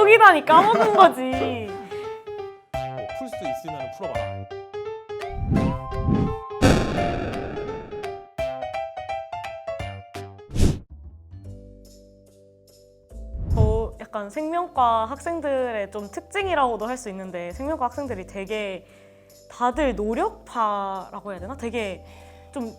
속이다니 까먹은 거지. 뭐풀수 있으면 풀어봐라. 저 약간 생명과 학생들의 좀 특징이라고도 할 수 있는데 생명과 학생들이 되게 다들 노력파라고 해야 되나? 되게 좀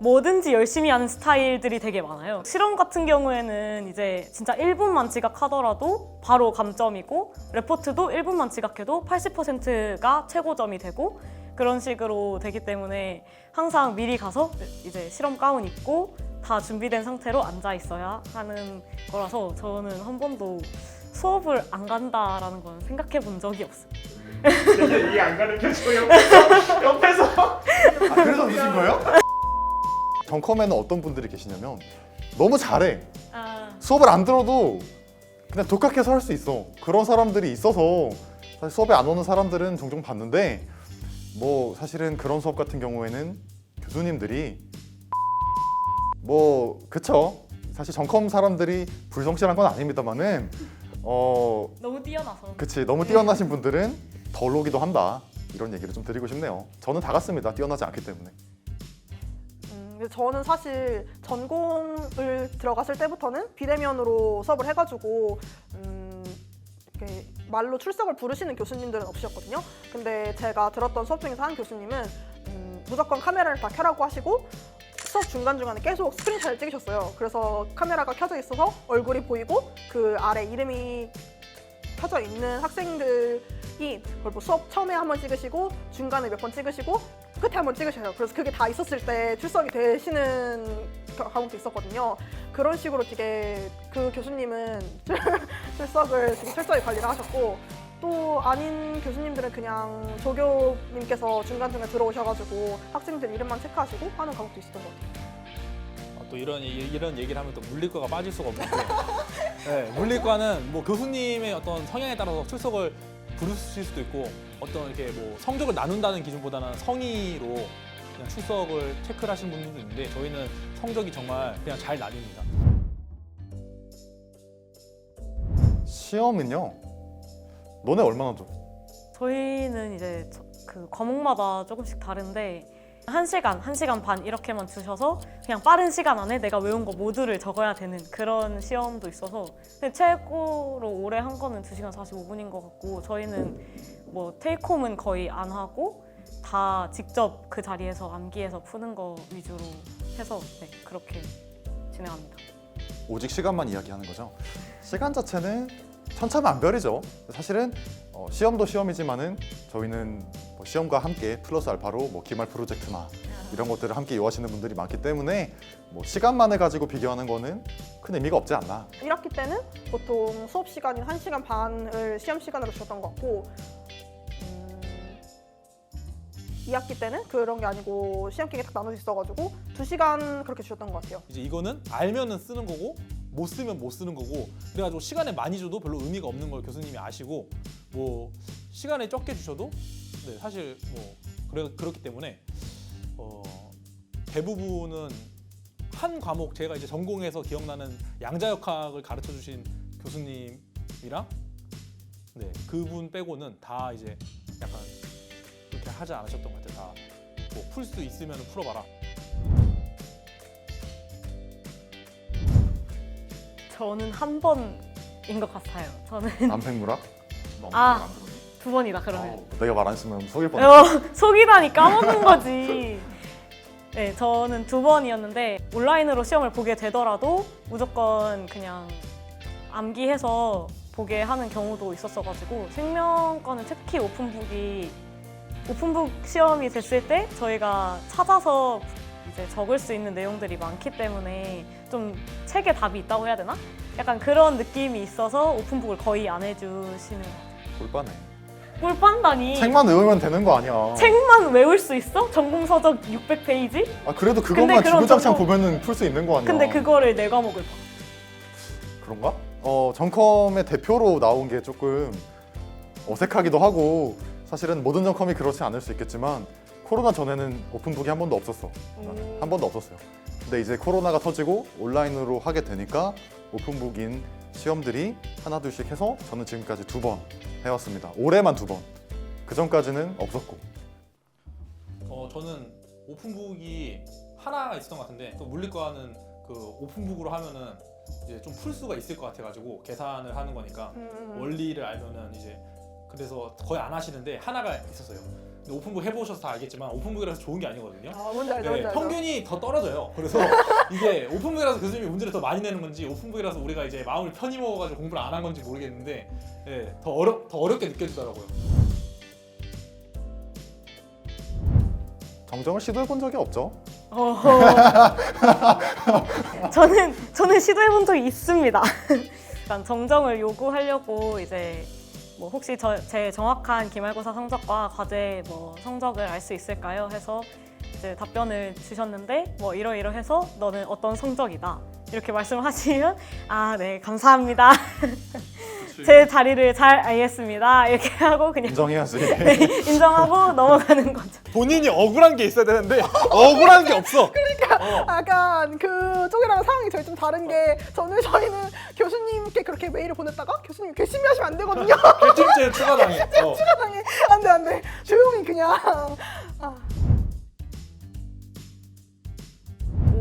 뭐든지 열심히 하는 스타일들이 되게 많아요. 실험 같은 경우에는 이제 진짜 1분만 지각하더라도 바로 감점이고 레포트도 1분만 지각해도 80%가 최고점이 되고 그런 식으로 되기 때문에 항상 미리 가서 이제 실험 가운 입고 다 준비된 상태로 앉아 있어야 하는 거라서 저는 한 번도 수업을 안 간다라는 건 생각해 본 적이 없어요. 되게 이해 안 가는 표정 옆에서 옆에서 아, 그래서 웃으신 거예요? 정컴에는 어떤 분들이 계시냐면 너무 잘해. 아, 수업을 안 들어도 그냥 독학해서 할 수 있어. 그런 사람들이 있어서 사실 수업에 안 오는 사람들은 종종 봤는데 뭐 사실은 그런 수업 같은 경우에는 교수님들이 뭐 그쵸. 사실 정컴 사람들이 불성실한 건 아닙니다만은 어 너무 뛰어나서. 그치 너무 뛰어나신 분들은 덜 오기도 한다 이런 얘기를 좀 드리고 싶네요. 저는 다 갔습니다. 뛰어나지 않기 때문에. 저는 사실 전공을 들어갔을 때부터는 비대면으로 수업을 해가지고 음, 이렇게 말로 출석을 부르시는 교수님들은 없으셨거든요. 근데 제가 들었던 수업 중에서 한 교수님은 음, 무조건 카메라를 다 켜라고 하시고 수업 중간중간에 계속 스크린샷을 찍으셨어요. 그래서 카메라가 켜져 있어서 얼굴이 보이고 그 아래 이름이 켜져 있는 학생들이 그걸 뭐 수업 처음에 한 번 찍으시고 중간에 몇 번 찍으시고 끝에 한번 찍으셔요. 그래서 그게 다 있었을 때 출석이 되시는 겨- 과목도 있었거든요. 그런 식으로 되게 그 교수님은 출석을 되게 철저히 관리를 하셨고 또 아닌 교수님들은 그냥 조교님께서 중간중간 들어오셔가지고 학생들 이름만 체크하시고 하는 과목도 있었던 것 같아요. 아, 또 이런 얘기, 이런 얘기를 하면 또 물리과가 빠질 수가 없는데 네, 물리과는 뭐 교수님의 어떤 성향에 따라서 출석을 부르실 수도 있고 어떤 이렇게 뭐 성적을 나눈다는 기준보다는 성의로 그냥 출석을 체크를 하시는 분들도 있는데 저희는 성적이 정말 그냥 잘 나뉩니다. 시험은요. 너네 얼마나 줘? 저희는 이제 저- 그 과목마다 조금씩 다른데 한 시간, 한 시간 반 이렇게만 주셔서 그냥 빠른 시간 안에 내가 외운 거 모두를 적어야 되는 그런 시험도 있어서 최고로 오래 한 거는 2시간 45분인 것 같고 저희는 뭐 테이크홈은 거의 안 하고 다 직접 그 자리에서 암기해서 푸는 거 위주로 해서 네, 그렇게 진행합니다. 오직 시간만 이야기하는 거죠. 시간 자체는 천차만별이죠. 사실은 어, 시험도 시험이지만은 저희는 뭐 시험과 함께 플러스 알파로 뭐 기말 프로젝트나 이런 것들을 함께 이용하시는 분들이 많기 때문에 뭐 시간만을 가지고 비교하는 거는 큰 의미가 없지 않나. 1학기 때는 보통 수업 시간인 1시간 반을 시험 시간으로 주셨던 것 같고 음, 2학기 때는 그런 게 아니고 시험 기간이 딱 나눠져 있어가지고 2시간 그렇게 주셨던 것 같아요. 이제 이거는 알면은 쓰는 거고 못 쓰면 못 쓰는 거고 그래가지고 시간에 많이 줘도 별로 의미가 없는 걸 교수님이 아시고 뭐 시간에 적게 주셔도 네, 사실 뭐 그래, 그렇기 때문에 어, 대부분은 한 과목 제가 이제 전공에서 기억나는 양자역학을 가르쳐 주신 교수님이랑 네 그분 빼고는 다 이제 약간 그렇게 하지 않으셨던 것 같아요. 다뭐 풀 수 있으면 풀어봐라. 저는 한 번인 것 같아요. 저는 남팽무라? 아. 두 번이다 그러면. 내가 말 안 했으면 속일 뻔했어. 어, 속이다니 까먹은 거지. 네, 저는 두 번이었는데 온라인으로 시험을 보게 되더라도 무조건 그냥 암기해서 보게 하는 경우도 있었어가지고 생명과는 특히 오픈북이 오픈북 시험이 됐을 때 저희가 찾아서 이제 적을 수 있는 내용들이 많기 때문에 좀 책에 답이 있다고 해야 되나? 약간 그런 느낌이 있어서 오픈북을 거의 안 해주시는 것 같아요. 골빠네. 꿀 빤다니. 책만 외우면 되는 거 아니야. 책만 외울 수 있어? 전공 서적 600페이지? 아 그래도 그것만 주구장창 정보- 보면은 풀 수 있는 거 아니야. 근데 그거를 네 과목을 봐. 그런가? 어 정컴의 대표로 나온 게 조금 어색하기도 하고 사실은 모든 정컴이 그렇지 않을 수 있겠지만 코로나 전에는 오픈북이 한 번도 없었어. 음. 한 번도 없었어요. 근데 이제 코로나가 터지고 온라인으로 하게 되니까 오픈북인 시험들이 하나 둘씩 해서 저는 지금까지 두 번 해왔습니다. 올해만 두 번. 그 전까지는 없었고. 어 저는 오픈북이 하나가 있었던 것 같은데 또 물리과는 그 오픈북으로 하면은 이제 좀 풀 수가 있을 것 같아가지고 계산을 하는 거니까 음, 원리를 알면은 이제 그래서 거의 안 하시는데 하나가 있었어요. 오픈북 해보셔서 다 알겠지만 오픈북이라서 좋은 게 아니거든요. 아 뭔지 알죠, 네, 뭔지 알죠. 평균이 더 떨어져요. 그래서 이게 오픈북이라서 교수님이 문제를 더 많이 내는 건지 오픈북이라서 우리가 이제 마음을 편히 먹어가지고 공부를 안 한 건지 모르겠는데 예, 더 어렵 더 어렵게 느껴지더라고요. 정정을 시도해 본 적이 없죠. 어허. 저는 저는 시도해본 적이 있습니다. 정정을 요구하려고 이제 뭐 혹시 저, 제 정확한 기말고사 성적과 과제 뭐 성적을 알 수 있을까요? 해서 이제 답변을 주셨는데 뭐 이러이러해서 너는 어떤 성적이다 이렇게 말씀하시면 아 네 감사합니다. 제 자리를 잘 알겠습니다. 이렇게 하고 그냥 인정해야지. 네, 인정하고 넘어가는 거죠. 본인이 억울한 게 있어야 되는데 억울한 게 없어. 약간 그쪽이랑 상황이 저희 좀 다른 게 저는 저희는 교수님께 그렇게 메일을 보냈다가 교수님 괘씸히 하시면 안 되거든요. 개팀죄 추가당해. 어. 추가당해 안돼 안돼 조용히 그냥 아,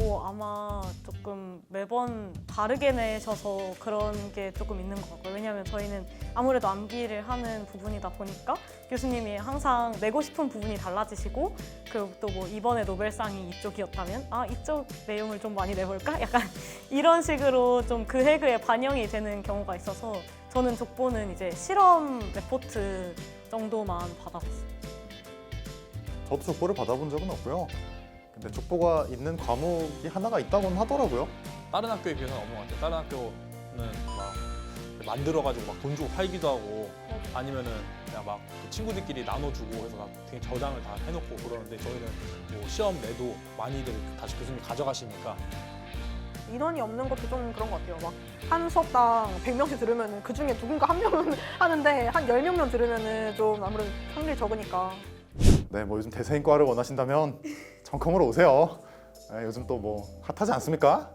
오 아마 조금 매번 다르게 내셔서 그런 게 조금 있는 것 같고요. 왜냐하면 저희는 아무래도 암기를 하는 부분이다 보니까 교수님이 항상 내고 싶은 부분이 달라지시고 그리고 또 뭐 이번에 노벨상이 이쪽이었다면 아 이쪽 내용을 좀 많이 내볼까? 약간 이런 식으로 좀 그 해그에 반영이 되는 경우가 있어서 저는 족보는 이제 실험 레포트 정도만 받아봤어요. 저도 족보를 받아본 적은 없고요. 근데 족보가 있는 과목이 하나가 있다고는 하더라고요. 다른 학교에 비해서는 없는 것 같아요. 다른 학교는 막 만들어가지고 막 돈 주고 팔기도 하고 아니면은 그냥 막그 친구들끼리 나눠주고 해서 다 되게 저장을 다 해놓고 그러는데 저희는 뭐 시험 내도 많이들 다시 교수님이 가져가시니까 인원이 없는 것도 좀 그런 것 같아요. 막 한 수업당 100명씩 들으면 그 중에 누군가 한 명은 하는데 한 10명만 들으면 좀 아무래도 확률이 적으니까 네, 뭐 요즘 대세인 과를 원하신다면 정컴으로 오세요. 네, 요즘 또 뭐 핫하지 않습니까?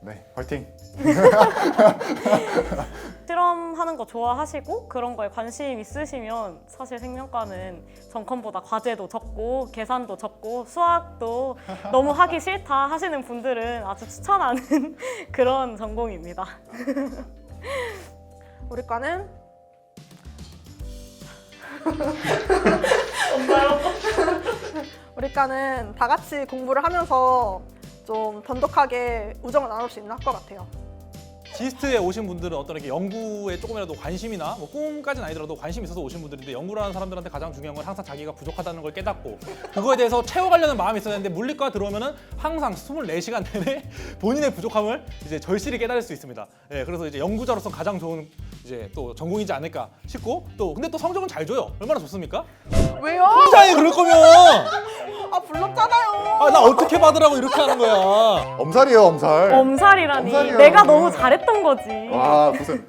네, 화이팅. 실험하는 거 좋아하시고 그런 거에 관심 있으시면 사실 생명과는 전컴보다 과제도 적고 계산도 적고 수학도 너무 하기 싫다 하시는 분들은 아주 추천하는 그런 전공입니다. 우리 과는 과는 다 같이 공부를 하면서 좀 돈독하게 우정을 나눌 수 있는 학과 같아요. 지스트에 오신 분들은 어떤 이렇게 연구에 조금이라도 관심이나 뭐 꿈까지는 아니더라도 관심 있어서 오신 분들인데 연구를 하는 사람들한테 가장 중요한 건 항상 자기가 부족하다는 걸 깨닫고 그거에 대해서 채워가려는 마음이 있어야 되는데 물리과 들어오면은 항상 24시간 내내 본인의 부족함을 이제 절실히 깨달을 수 있습니다. 예, 그래서 이제 연구자로서 가장 좋은 이제 또 전공이지 않을까 싶고 또 근데 또 성적은 잘 줘요. 얼마나 좋습니까? 왜요? 혼자 해 그럴 거면 아 불렀잖아요. 아 나 어떻게 받으라고 이렇게 하는 거야. 엄살이에요, 엄살. 엄살이라니 엄살이야. 내가 너무 잘했던 거지. 와, 무슨